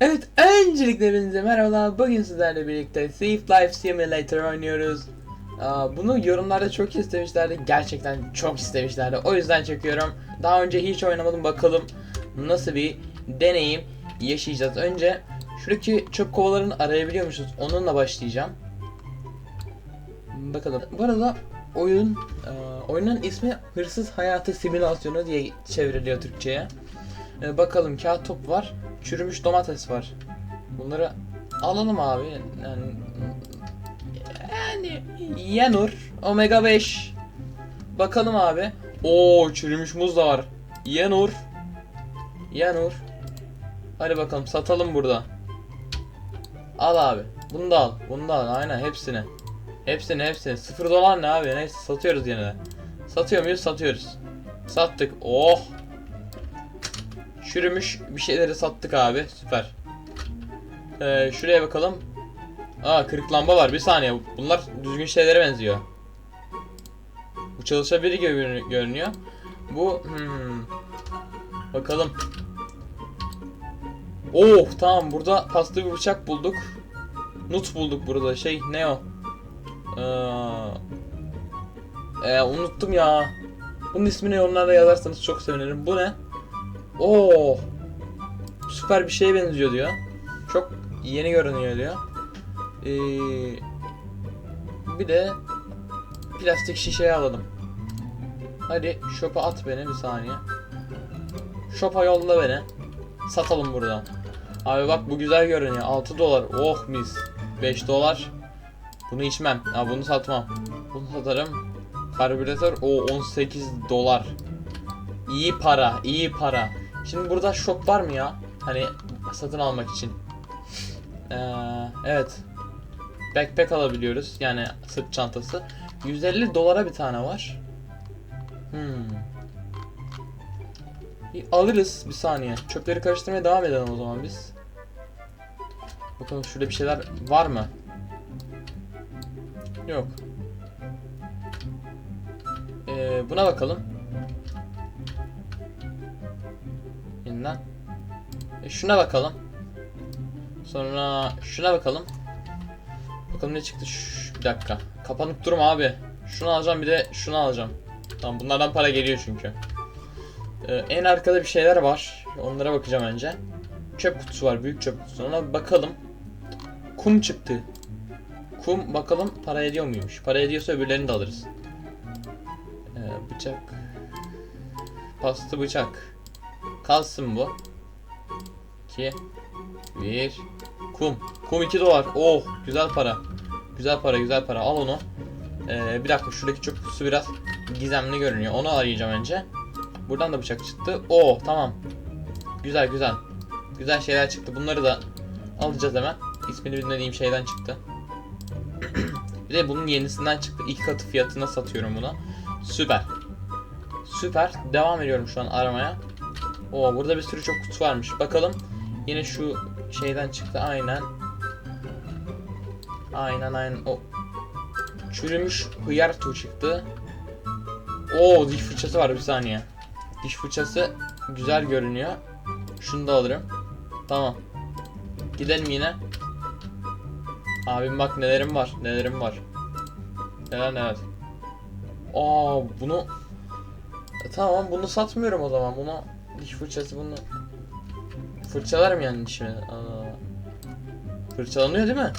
Evet, öncelikle hepinize merhabalar. Bugün sizlerle birlikte Thief Life Simulator oynuyoruz. Bunu yorumlarda çok istemişlerdi. Gerçekten çok istemişlerdi. O yüzden çekiyorum. Daha önce hiç oynamadım. Bakalım nasıl bir deneyim yaşayacağız. Önce şuradaki çöp kovalarını arayabiliyormuşuz. Onunla başlayacağım. Bakalım. Bu arada oyun oyunun ismi Hırsız Hayatı Simülasyonu diye çevriliyor Türkçe'ye. E, bakalım kağıt top var. Çürümüş domates var. Bunları alalım abi. Yani, yani Yenur Omega 5. Bakalım abi. Oo çürümüş muz da var. Yenur. Yenur. Hadi bakalım satalım burada. Al abi. Bunu da al. Bunu da al. Aynen hepsini. Hepsini hepsini. Sıfır dolar ne abi? Neyse satıyoruz yine de. Satıyor muyuz? Satıyoruz. Sattık. Oh. Çürümüş bir şeyleri sattık abi. Süper. Ee, şuraya bakalım. Aa kırık lamba var. Bir saniye. Bunlar düzgün şeylere benziyor. Bu çalışabilir gibi görün- görünüyor. Bu hmm. Bakalım. Oh tamam burada paslı bir bıçak bulduk. Nut bulduk burada. Şey ne o? Ee, e, unuttum ya. Bunun ismini yorumlarda yazarsanız çok sevinirim. Bu ne? Oo. Süper bir şeye benziyor diyor. Çok yeni görünüyor diyor. Ee, bir de plastik şişeye alalım. Hadi shop'a at beni bir saniye. Shop'a yolla beni. Satalım burada. Abi bak bu güzel görünüyor. 6 dolar. Oh mis. 5 dolar. Bunu içmem. Ha bunu satmam. Bunu satarım. Karbüratör o 18 dolar. İyi para, iyi para. Şimdi burada shop var mı ya? Hani satın almak için. Ee, evet. Backpack alabiliyoruz. Yani sırt çantası. 150 dolara bir tane var. Hmm. İyi, alırız bir saniye. Çöpleri karıştırmaya devam edelim o zaman biz. Bakalım şurada bir şeyler var mı? Yok. Ee, buna bakalım. Yeniden. E, şuna bakalım. Sonra şuna bakalım. Bakalım ne çıktı. Şş, bir dakika. Kapanıp durma abi. Şunu alacağım bir de şunu alacağım. Tamam bunlardan para geliyor çünkü. Ee, en arkada bir şeyler var. Onlara bakacağım önce. Çöp kutusu var. Büyük çöp kutusu. Ona bakalım. Kum çıktı. Kum bakalım para ediyor muymuş. Para ediyorsa öbürlerini de alırız. Ee, bıçak. Pastı bıçak. Kalsın bu. 2 1 Kum. Kum 2 dolar. Oh güzel para. Güzel para güzel para. Al onu. Ee, bir dakika şuradaki çöp kutusu biraz gizemli görünüyor. Onu arayacağım önce. Buradan da bıçak çıktı. Oh tamam. Güzel güzel. Güzel şeyler çıktı. Bunları da alacağız hemen. İsmini bilmediğim şeyden çıktı. bir de bunun yenisinden çıktı. İki katı fiyatına satıyorum buna. Süper. Süper. Devam ediyorum şu an aramaya. Oo burada bir sürü çok kutu varmış. Bakalım. Yine şu şeyden çıktı aynen. Aynen aynen. O çürümüş hıyar tuğ çıktı. Oo diş fırçası var bir saniye. Diş fırçası güzel görünüyor. Şunu da alırım. Tamam. Gidelim yine. Abim bak nelerim var. Nelerim var. Neler neler. Aa bunu e, tamam bunu satmıyorum o zaman. Bunu diş fırçası bunu fırçalarım yani dişimi. Aa. Fırçalanıyor değil mi?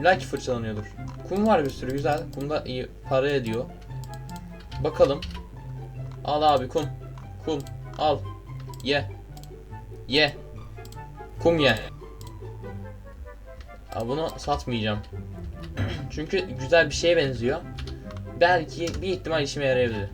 İlla ki fırçalanıyordur. Kum var bir sürü güzel. Kum da iyi para ediyor. Bakalım. Al abi kum. Kum. Al. Ye. Ye. Kum ye. Aa, bunu satmayacağım. Çünkü güzel bir şeye benziyor. Belki bir ihtimal işime yarayabilir.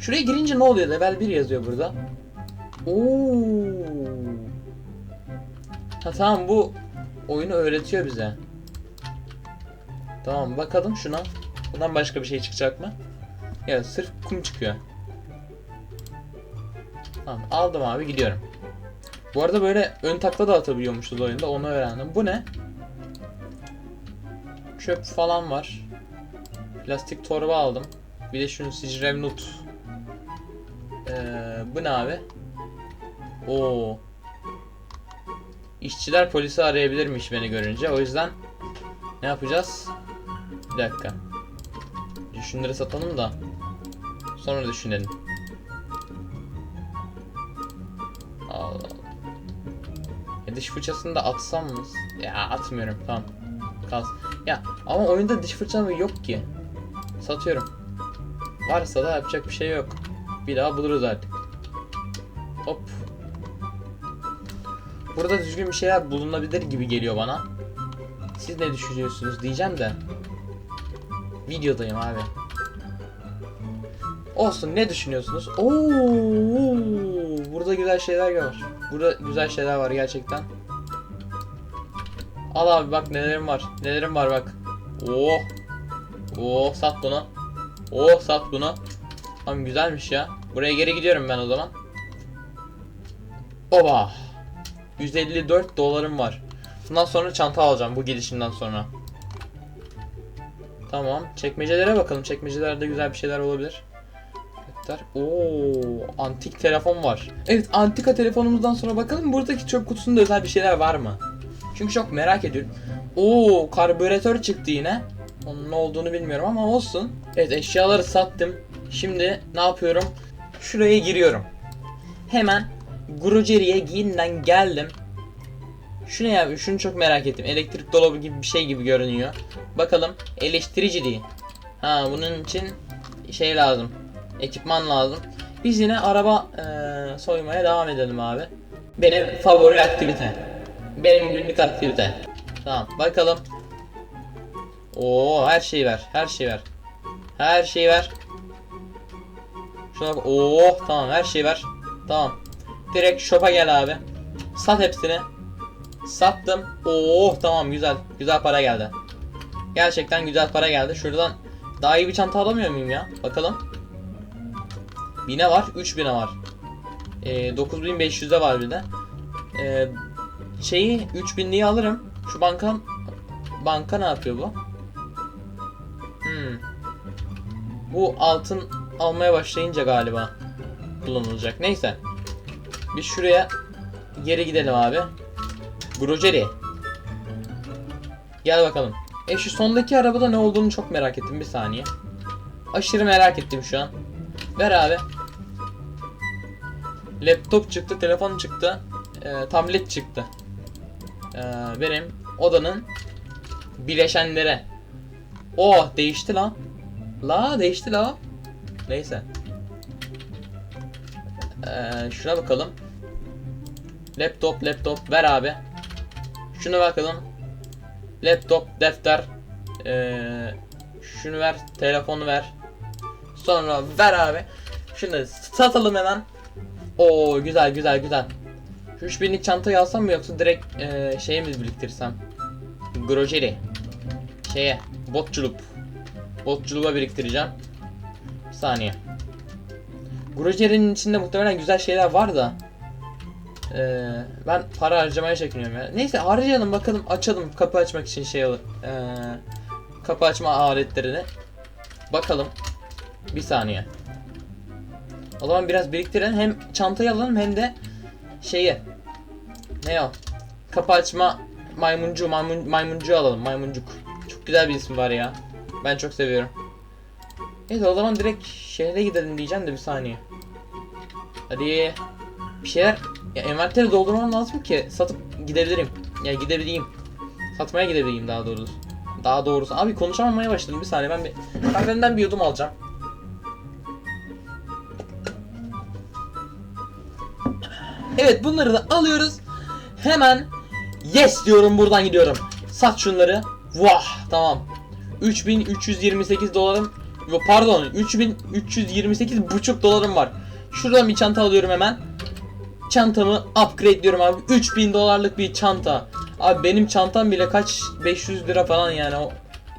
Şuraya girince ne oluyor? Level 1 yazıyor burada. Oo. Ha tamam bu oyunu öğretiyor bize. Tamam bakalım şuna. Bundan başka bir şey çıkacak mı? Ya sırf kum çıkıyor. Tamam aldım abi gidiyorum. Bu arada böyle ön takla da atabiliyormuşuz oyunda onu öğrendim. Bu ne? Çöp falan var. Plastik torba aldım. Bir de şunu Sicrevnut. Ee, bu ne abi? Oo. işçiler polisi arayabilirmiş beni görünce. O yüzden ne yapacağız? Bir dakika. Şunları satalım da sonra düşünelim. Allah Allah. Ya diş fırçasını da atsam mı? Ya atmıyorum tamam. Kalsın. Ya ama oyunda diş fırçam yok ki. Satıyorum. Varsa da yapacak bir şey yok. Bir daha buluruz artık. Hop. Burada düzgün bir şeyler bulunabilir gibi geliyor bana. Siz ne düşünüyorsunuz diyeceğim de. Videodayım abi. Olsun ne düşünüyorsunuz? Oo, burada güzel şeyler var. Burada güzel şeyler var gerçekten. Al abi bak nelerim var. Nelerim var bak. Oh. Oh sat bunu. Oh sat bunu. Tamam güzelmiş ya. Buraya geri gidiyorum ben o zaman. Oba. 154 dolarım var. Bundan sonra çanta alacağım bu gidişimden sonra. Tamam. Çekmecelere bakalım. Çekmecelerde güzel bir şeyler olabilir. Defter. Oo, antik telefon var. Evet, antika telefonumuzdan sonra bakalım buradaki çöp kutusunda özel bir şeyler var mı? Çünkü çok merak ediyorum. Oo, karbüratör çıktı yine. Onun ne olduğunu bilmiyorum ama olsun. Evet, eşyaları sattım. Şimdi ne yapıyorum? Şuraya giriyorum. Hemen Gruceri'ye yeniden geldim. Şu ne ya? Şunu çok merak ettim. Elektrik dolabı gibi bir şey gibi görünüyor. Bakalım. Eleştirici değil. Ha bunun için şey lazım. Ekipman lazım. Biz yine araba eee, soymaya devam edelim abi. Benim favori aktivite. Benim günlük aktivite. Tamam bakalım. Oo her şeyi ver. Her şeyi ver. Her şeyi ver. Şuna bak. Oo tamam her şeyi ver. Tamam. Direkt shop'a gel abi. Sat hepsini. Sattım. Oo tamam güzel. Güzel para geldi. Gerçekten güzel para geldi. Şuradan daha iyi bir çanta alamıyor muyum ya? Bakalım. 1000'e var, 3000'e var. Ee, 9500'e var bir de. Ee, şeyi 3000'liği alırım. Şu banka banka ne yapıyor bu? Hmm. Bu altın almaya başlayınca galiba kullanılacak. Neyse. Biz şuraya geri gidelim abi. Groceri. Gel bakalım. E şu sondaki arabada ne olduğunu çok merak ettim bir saniye. Aşırı merak ettim şu an. Ver abi. Laptop çıktı, telefon çıktı, e, tablet çıktı. E, benim odanın bileşenleri. Oh değişti la. La değişti la. Neyse. E, şuna bakalım. Laptop, laptop ver abi. Şuna bakalım. Laptop, defter. E, şunu ver, telefonu ver. Sonra ver abi. Şunu satalım hemen. Oo güzel güzel güzel. Şu 3000'lik çantayı alsam mı yoksa direkt e, şeye mi biriktirsem? Grojeri. Şeye botçuluk. Botçuluğa biriktireceğim. Bir saniye. Grojeri'nin içinde muhtemelen güzel şeyler var da. E, ben para harcamaya çekiniyorum ya. Neyse harcayalım bakalım açalım kapı açmak için şey alır. E, kapı açma aletlerini. Bakalım. Bir saniye. O zaman biraz biriktirelim. Hem çantayı alalım hem de şeyi. Ne o? Kapı açma maymuncu, maymun, maymuncu alalım. Maymuncuk. Çok güzel bir isim var ya. Ben çok seviyorum. Evet o zaman direkt şehre gidelim diyeceğim de bir saniye. Hadi. Bir şeyler ya envanteri doldurmam lazım ki satıp gidebilirim. Ya gidebileyim. Satmaya gidebileyim daha doğrusu. Daha doğrusu. Abi konuşamamaya başladım bir saniye ben bir kahvemden bir yudum alacağım. Evet bunları da alıyoruz. Hemen yes diyorum buradan gidiyorum. Sat şunları. Vah tamam. 3328 dolarım Yo pardon 3328 buçuk dolarım var. Şuradan bir çanta alıyorum hemen. Çantamı upgrade diyorum abi. 3000 dolarlık bir çanta. Abi benim çantam bile kaç 500 lira falan yani o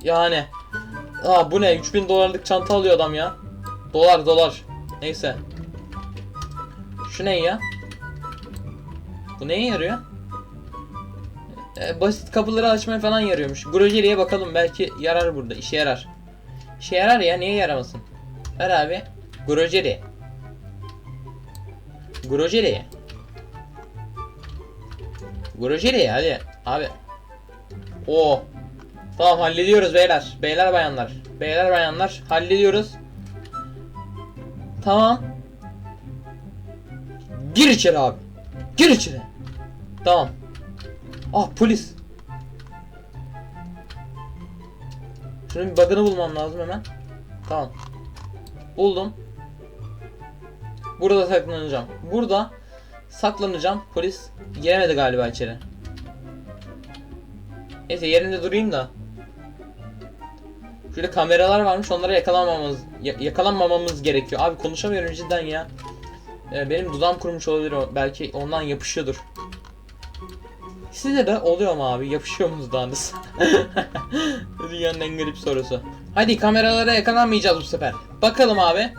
yani. Aa bu ne 3000 dolarlık çanta alıyor adam ya. Dolar dolar. Neyse. Şu ne ya? Bu neye yarıyor? Ee, basit kapıları açmaya falan yarıyormuş. Grojeri'ye bakalım belki yarar burada. işe yarar. İşe yarar ya niye yaramasın? Ver abi. Grojeri. Grojeri. Vur içeri hadi. Abi. Oo. Tamam hallediyoruz beyler. Beyler bayanlar. Beyler bayanlar hallediyoruz. Tamam. Gir içeri abi. Gir içeri. Tamam. Ah polis. Şunun bir bug'ını bulmam lazım hemen. Tamam. Buldum. Burada saklanacağım. Burada saklanacağım. Polis giremedi galiba içeri. Neyse yerinde durayım da. Şurada kameralar varmış onlara yakalanmamamız ya- yakalanmamamız gerekiyor. Abi konuşamıyorum cidden ya. Ee, benim dudağım kurumuş olabilir o. Belki ondan yapışıyordur. Size de oluyor mu abi? Yapışıyor mu dudağınız? Dünyanın en garip sorusu. Hadi kameralara yakalanmayacağız bu sefer. Bakalım abi.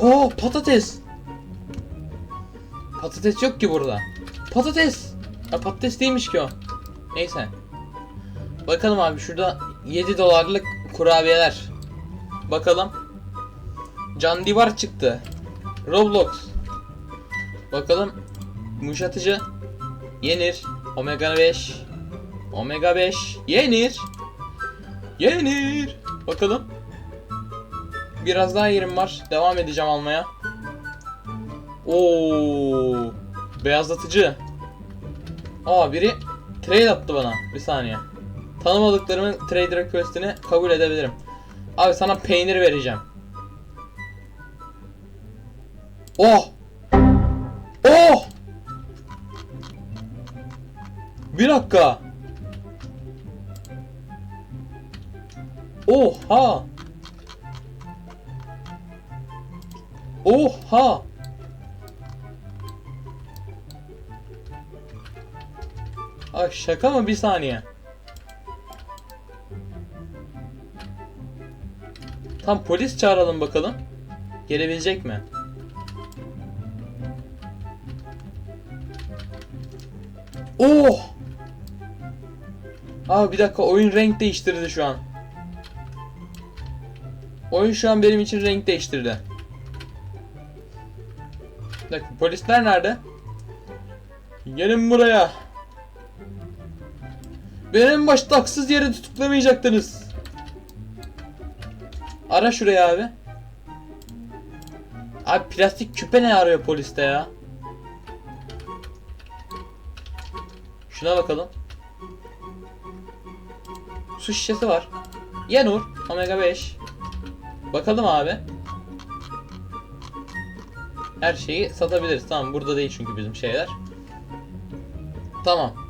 Oo patates. Patates yok ki burada. Patates. Ya patates değilmiş ki o. Neyse. Bakalım abi şurada 7 dolarlık kurabiyeler. Bakalım. Can Divar çıktı. Roblox. Bakalım. Yumuşatıcı. Yenir. Omega 5. Omega 5. Yenir. Yenir. Bakalım. Biraz daha yerim var. Devam edeceğim almaya. Oo, beyazlatıcı. Aa biri trade attı bana. Bir saniye. Tanımadıklarımın trade request'ini kabul edebilirim. Abi sana peynir vereceğim. Oh! Oh! Bir dakika. Oha! Oha! Ay şaka mı bir saniye. Tam polis çağıralım bakalım. Gelebilecek mi? Oh! Abi bir dakika oyun renk değiştirdi şu an. Oyun şu an benim için renk değiştirdi. Bir dakika polisler nerede? Gelin buraya. Benim başta haksız yere tutuklamayacaktınız. Ara şuraya abi. Abi plastik küpe ne arıyor poliste ya? Şuna bakalım. Su şişesi var. Yanur. Omega 5. Bakalım abi. Her şeyi satabiliriz. Tamam burada değil çünkü bizim şeyler. Tamam.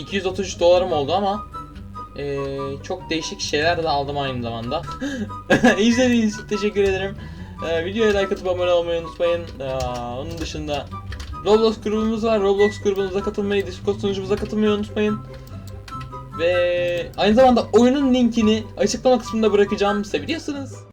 233 dolarım oldu ama eee, çok değişik şeyler de aldım aynı zamanda. İzlediğiniz için teşekkür ederim. Eee, videoya like atıp abone olmayı unutmayın. Eee, onun dışında Roblox grubumuz var. Roblox grubumuza katılmayı, Discord sunucumuza katılmayı unutmayın. Ve aynı zamanda oyunun linkini açıklama kısmında bırakacağım. Seviyorsunuz.